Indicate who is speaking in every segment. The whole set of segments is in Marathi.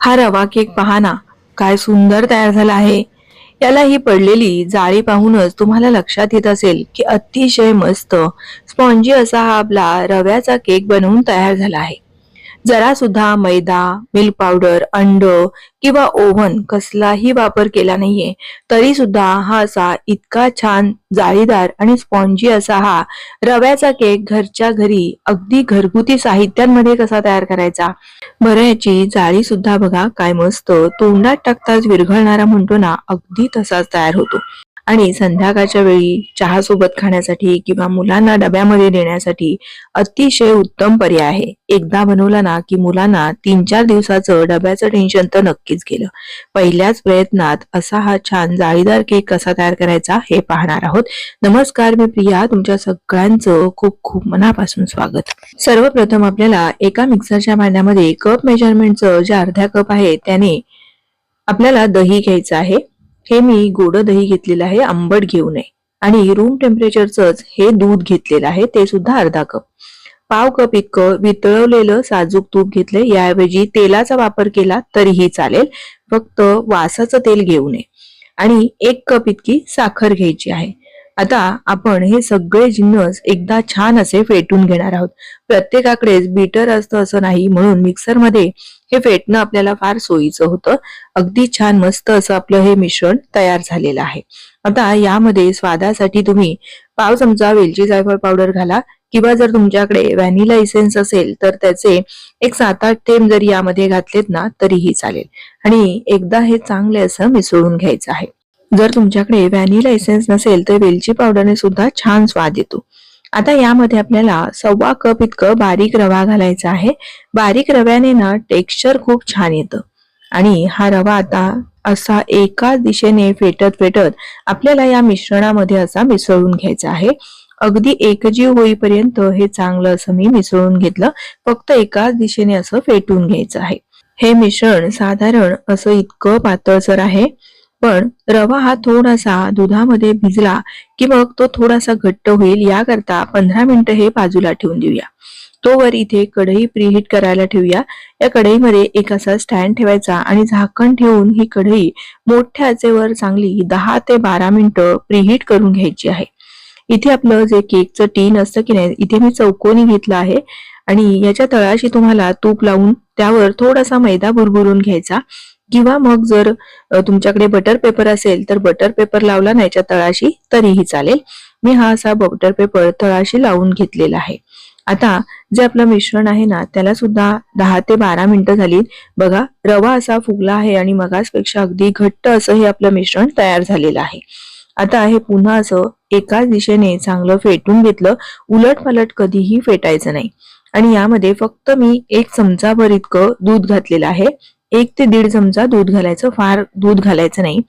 Speaker 1: हा रवा केक पहा ना काय सुंदर तयार झाला आहे. याला ही पडलेली जाळी पाहूनच तुम्हाला लक्षात येत असेल की अतिशय मस्त स्पॉन्जी असा हा आपला रव्याचा केक बनवून तयार झाला आहे. जरा सुद्धा मैदा मिल्क पावडर अंड किंवा ओव्हन कसलाही वापर केला नाहीये. तरी सुद्धा हा असा इतका छान जाळीदार आणि स्पॉन्जी असा हा रव्याचा केक घरच्या घरी अगदी घरगुती साहित्यांमध्ये कसा तयार करायचा? बऱ्याची जाळी सुद्धा बघा काय मस्त तोंडात टाकताच विरघळणारा म्हणतो ना अगदी तसाच तयार होतो. आणि संध्याकाळच्या वेळी चहा सोबत खाण्यासाठी किंवा मुलांना डब्यामध्ये देण्यासाठी अतिशय उत्तम पर्याय आहे. एकदा बनवला ना की मुलांना तीन चार दिवसाचं डब्याचं टेन्शन तर नक्कीच गेलं. पहिल्याच प्रयत्नात असा हा छान जाळीदार केक कसा तयार करायचा हे पाहणार आहोत. नमस्कार मी प्रिया. तुमच्या सगळ्यांचं खूप खूप मनापासून स्वागत. सर्वप्रथम आपल्याला एका मिक्सरच्या भांड्यामध्ये कप मेजरमेंटचं जे अर्ध्या कप आहे त्याने आपल्याला दही घ्यायचं आहे. हे मी गोड दही घेतलेलं आहे आंबट घेऊ नये. आणि रूम टेम्परेचरच हे दूध घेतलेलं आहे ते सुद्धा अर्धा कप. पाव कप इतकं वितळवलेलं साजूक तूप घेतले याऐवजी तेलाचा वापर केला तरीही चालेल. फक्त वासाचं तेल घेऊ नये. आणि एक कप इतकी साखर घ्यायची आहे. आता आपण हे सगळे जिन्नस एकदा छान असे फेटून घेणार आहोत. प्रत्येकाकडेच बीटर असतं असं नाही म्हणून मिक्सरमध्ये हे फेटणं आपल्याला फार सोयीचं होतं. अगदी छान मस्त असं आपलं हे मिश्रण तयार झालेलं आहे. आता यामध्ये स्वादासाठी तुम्ही पाव चमचा वेलची जायफळ पावडर घाला किंवा जर तुमच्याकडे व्हॅनिला इसेन्स असेल तर त्याचे एक सात आठ थेंब जरी यामध्ये घातलेत ना तरीही चालेल. आणि एकदा हे चांगले असं मिसळून घ्यायचं आहे. जर तुमच्याकडे व्हॅनिला एसेन्स नसेल तर वेलची पावडरने सुद्धा छान स्वाद येतो. आता यामध्ये आपल्याला सव्वा कप इतकं बारीक रवा घालायचा आहे. बारीक रव्याने ना टेक्स्चर खूप छान येतं. आणि हा रवा आता असा एकाच दिशेने फेटत फेटत आपल्याला या मिश्रणामध्ये असा मिसळून घ्यायचा आहे. अगदी एकजीव होईपर्यंत हे चांगलं असं मी मिसळून घेतलं. फक्त एकाच दिशेने असं फेटून घ्यायचं आहे. हे मिश्रण साधारण असं इतकं पातळसर आहे पण रवा हा थोडासा दुधामध्ये भिजला की मग तो थोडासा घट्ट होईल याकरता पंधरा मिनिटं हे बाजूला ठेवून देऊया. तोवर इथे कढई प्रीहीट करायला ठेवूया. या कढईमध्ये एक असा स्टँड ठेवायचा आणि झाकण ठेवून ही कढई मोठ्या आचेवर चांगली दहा ते बारा मिनिटं प्रीहीट करून घ्यायची आहे. इथे आपलं जे केकचं टीन असतं की नाही इथे मी चौकोनी घेतलं आहे आणि याच्या तळाशी तुम्हाला तूप लावून त्यावर थोडासा मैदा भुरभुरून घ्यायचा. किंवा मग जर तुमच्याकडे बटर पेपर असेल तर बटर पेपर लावला नाहीच्या तळाशी तरीही चालेल. मी हा असा बटर पेपर तळाशी लावून घेतलेला आहे. आता जे आपलं मिश्रण आहे ना त्याला सुद्धा दहा ते बारा मिनिटं झाली बघा रवा असा फुगला आहे आणि मगासपेक्षा अगदी घट्ट असं हे आपलं मिश्रण तयार झालेलं आहे. आता हे पुन्हा असं एकाच दिशेने चांगलं फेटून घेतलं उलट पलट कधीही फेटायचं नाही. आणि यामध्ये फक्त मी एक चमचाभर इतकं दूध घातलेलं आहे. एक ते दीड चमचा दूध घालायचं फार दूध घालायचं नाही.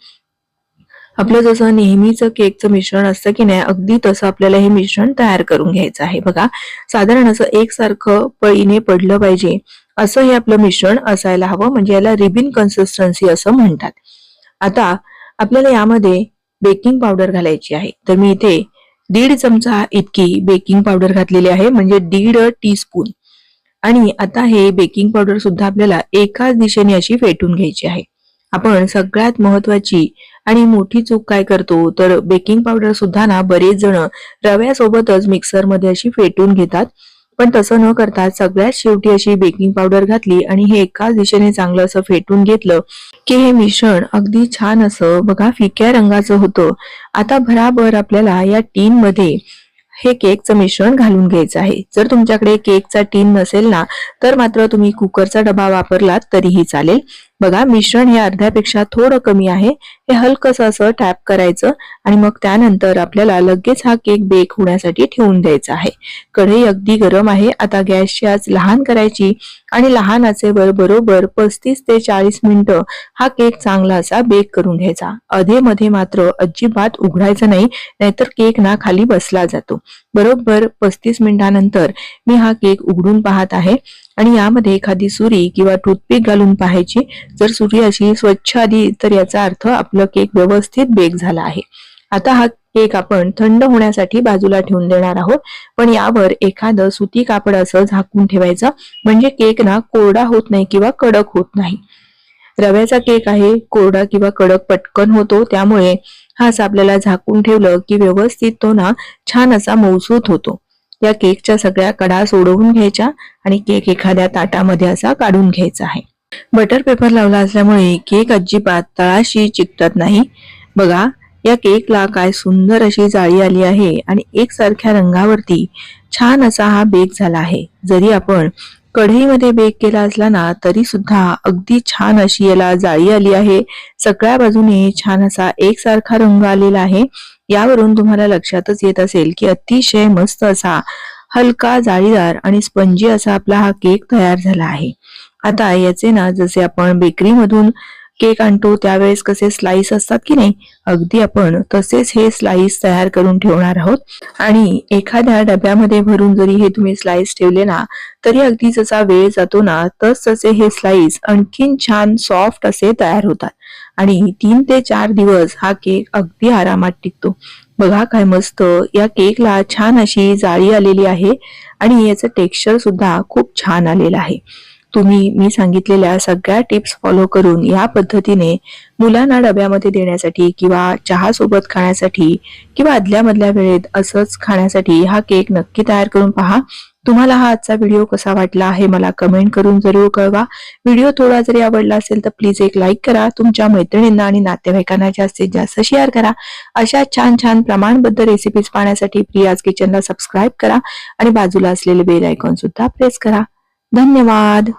Speaker 1: आपलं जसं नेहमीचं केकचं मिश्रण असतं की नाही अगदी तसं आपल्याला हे मिश्रण तयार करून घ्यायचं आहे. बघा साधारण असं एकसारखं पळीने पडलं पाहिजे असं हे आपलं मिश्रण असायला हवं. म्हणजे याला रिबिन कन्सिस्टन्सी असं म्हणतात. आता आपल्याला यामध्ये बेकिंग पावडर घालायची आहे. तर मी इथे दीड चमचा इतकी बेकिंग पावडर घातलेली आहे. म्हणजे दीड टी स्पून आणि आता हे बेकिंग पावडर सुद्धा आपल्याला एकाच दिशेने अशी फेटून घ्यायची आहे. आपण सगळ्यात महत्वाची आणि मोठी चूक काय करतो तर बेकिंग पावडर सुद्धा ना बरेच जण रव्यासोबतच मिक्सरमध्ये अशी फेटून घेतात. पण तसं न करता सगळ्यात शेवटी अशी बेकिंग पावडर घातली आणि हे एकाच दिशेने चांगलं असं फेटून घेतलं की हे मिश्रण अगदी छान असं बघा फिक्या रंगाचं होतं. आता भराभर आपल्याला या टीन मध्ये हे केकचं मिश्रण घालून घ्यायचं आहे. जर तुमच्याकडे केकचा टीन नसेल ना तर मात्र तुम्ही कुकरचा डबा वापरलात तरीही चालेल. बघा मिश्रण हे अर्ध्यापेक्षा थोडं कमी आहे. हे हलकस असं टॅप करायचं आणि मग त्यानंतर आपल्याला लगेच हा केक बेक होण्यासाठी ठेवून द्यायचा आहे. कढई अगदी गरम आहे. आता गॅसची आज लहान करायची आणि लहान आचेवर बरोबर पस्तीस ते चाळीस मिनिटं हा केक चांगला असा बेक करून घ्यायचा. अधे मध्ये मात्र अजिबात उघडायचं नाही नाहीतर केक ना खाली बसला जातो. बरोबर पस्तीस मिनिटानंतर मी हा केक उघडून पाहत आहे. आणि यामध्ये एखादी सुरी किंवा टूथपिक घालून पाहायची. जर सुरी अशी स्वच्छ आली तर याचा अर्थ आपलं केक व्यवस्थित बेक झाला आहे. आता हा केक आपण थंड होण्यासाठी बाजूला ठेवून देणार आहोत. पण यावर एखादं सुती कापड असं झाकून ठेवायचं. म्हणजे केक ना कोरडा होत नाही किंवा कडक होत नाही. रव्याचा केक आहे कोरडा किंवा कडक पटकन होतो. त्यामुळे हा असं आपल्याला झाकून ठेवलं की व्यवस्थित तो ना छान असा मौसूत होतो. या केकच्या सगळ्या कडा सोडवून घ्यायच्या आणि केक एखाद्या ताटामध्ये असा काढून घ्यायचा आहे. बटर पेपर लावला असल्यामुळे केक अजिबात तळाशी चिकटत नाही. बघा या केकला काय सुंदर अशी जाळी आली आहे आणि एकसारख्या रंगावरती छान असा हा बेक झाला आहे. जरी आपण कढईमध्ये बेक केला असला ना तरी सुद्धा अगदी छान अशी याला जाळी आली आहे. सगळ्या बाजूने छान असा एकसारखा रंग आलेला आहे. यावरून तुम्हाला लक्षातच येत असेल की अतिशय मस्त असा हलका जाळीदार आणि स्पंजी असा आपला हा केक तयार झाला आहे. आता याचे ना जसे आपण बेकरीमधून केक आणतो त्यावेळेस कसे स्लाइस असतात की नाही अगदी आपण तसेच हे स्लाइस तयार करून ठेवणार आहोत. आणि एखाद्या डब्यामध्ये भरून जरी हे तुम्ही स्लाइस ठेवले ना तरी अगदी जसा वेळ जातो ना तस तसे हे स्लाइस आणखीन छान सॉफ्ट असे तयार होतात. आणि तीन ते चार दिवस हा केक अगदी आरामात टिकतो. बघा काय मस्त या केकला छान अशी जाळी आलेली आहे आणि याचं टेक्स्चर सुद्धा खूप छान आलेलं आहे. तुम्ही मी सांगितलेल्या सगळ्या टिप्स फॉलो करून या पद्धतीने मुलांना डब्यामध्ये देण्यासाठी किंवा चहा सोबत खाण्यासाठी किंवा आदल्या मधल्या वेळेत असंच खाण्यासाठी हा केक नक्की तयार करून पहा. तुम्हाला हा आजचा व्हिडिओ कसा वाटला आहे मला कमेंट करून जरूर कळवा. व्हिडिओ थोडा जरी आवडला असेल तर प्लीज एक लाईक करा. तुमच्या मैत्रिणींना आणि नातेवाईकांना जास्तीत जास्त शेअर करा. अशा छान छान प्रमाणबद्ध रेसिपीज पाहण्यासाठी प्रियाज किचनला सबस्क्राईब करा. आणि बाजूला असलेले बेल आयकॉन सुद्धा प्रेस करा. धन्यवाद.